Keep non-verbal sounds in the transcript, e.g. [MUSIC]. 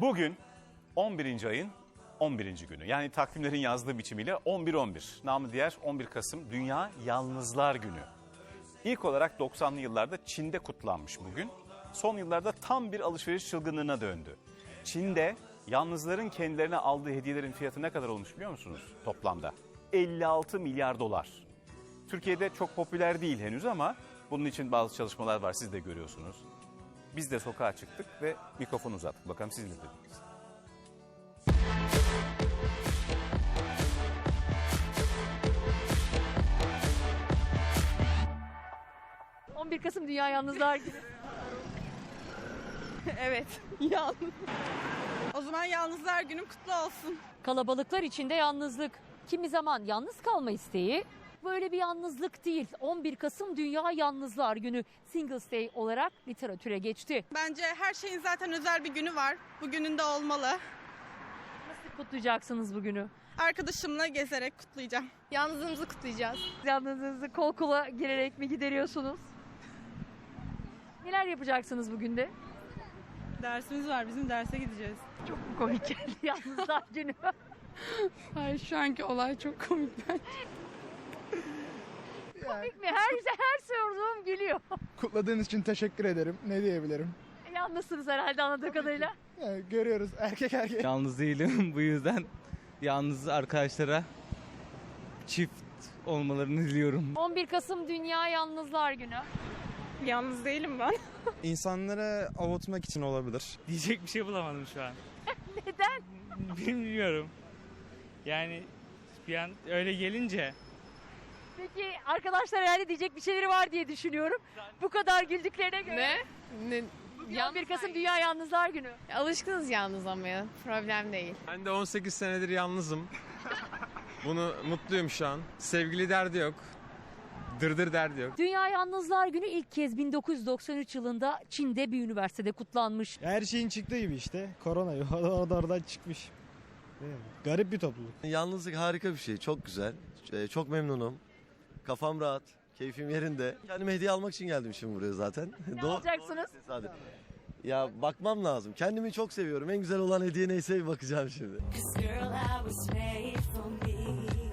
Bugün 11. ayın 11. günü. Yani takvimlerin yazdığı biçimiyle 11-11. Namı diğer 11 Kasım Dünya Yalnızlar Günü. İlk olarak 90'lı yıllarda Çin'de kutlanmış bugün. Son yıllarda tam bir alışveriş çılgınlığına döndü. Çin'de yalnızların kendilerine aldığı hediyelerin fiyatı ne kadar olmuş biliyor musunuz toplamda? 56 milyar dolar. Türkiye'de çok popüler değil henüz ama bunun için bazı çalışmalar var siz de görüyorsunuz. Biz de sokağa çıktık ve mikrofon uzattık. Bakalım siz ne dediniz? 11 Kasım Dünya Yalnızlar Günü. [LAUGHS] Evet. Yalnız. O zaman Yalnızlar Günü kutlu olsun. Kalabalıklar içinde yalnızlık. Kimi zaman yalnız kalma isteği. Böyle bir yalnızlık değil. 11 Kasım Dünya Yalnızlar Günü Singles Day olarak literatüre geçti. Bence her şeyin zaten özel bir günü var. Bugünün de olmalı. Nasıl kutlayacaksınız bugünü? Arkadaşımla gezerek kutlayacağım. Yalnızlığımızı kutlayacağız. Yalnızlığınızı kol kola girerek mi gideriyorsunuz? Neler yapacaksınız bugün de? Dersimiz var. Bizim derse gideceğiz. Çok mu komik geldi Yalnızlar Günü? Hayır şu anki olay çok komik bence. Komik mi? Her, her sorduğum gülüyor. [LAUGHS] Kutladığınız için teşekkür ederim. Ne diyebilirim? Yalnızsınız herhalde anladığım kadarıyla. Yani görüyoruz erkek erkek. Yalnız değilim [LAUGHS] bu yüzden yalnız arkadaşlara çift olmalarını diliyorum. 11 Kasım Dünya Yalnızlar Günü. Yalnız değilim ben. [LAUGHS] İnsanları avutmak için olabilir. Diyecek bir şey bulamadım şu an. Neden? Bilmiyorum. Yani bir an öyle gelince Peki arkadaşlar herhalde diyecek bir şeyleri var diye düşünüyorum. Bu kadar güldüklerine göre. Ne? ne? Bugün 11 Kasım Dünya Yalnızlar Günü. Alışkınız yalnızlamaya. Problem değil. Ben de 18 senedir yalnızım. Bunu mutluyum şu an. Sevgili derdi yok. Dırdır derdi yok. Dünya Yalnızlar Günü ilk kez 1993 yılında Çin'de bir üniversitede kutlanmış. Her şeyin çıktığı gibi işte. Korona [LAUGHS] o da oradan çıkmış. Değil mi? Garip bir topluluk. Yalnızlık harika bir şey. Çok güzel. Ee, Çok memnunum. Kafam rahat. Keyfim yerinde. Kendime hediye almak için geldim şimdi buraya zaten. Ne Doğru- alacaksınız? doğru tesadüf. Ya bakmam lazım. Kendimi çok seviyorum. En güzel olan hediye neyse bir bakacağım şimdi. Girl, I was made for me.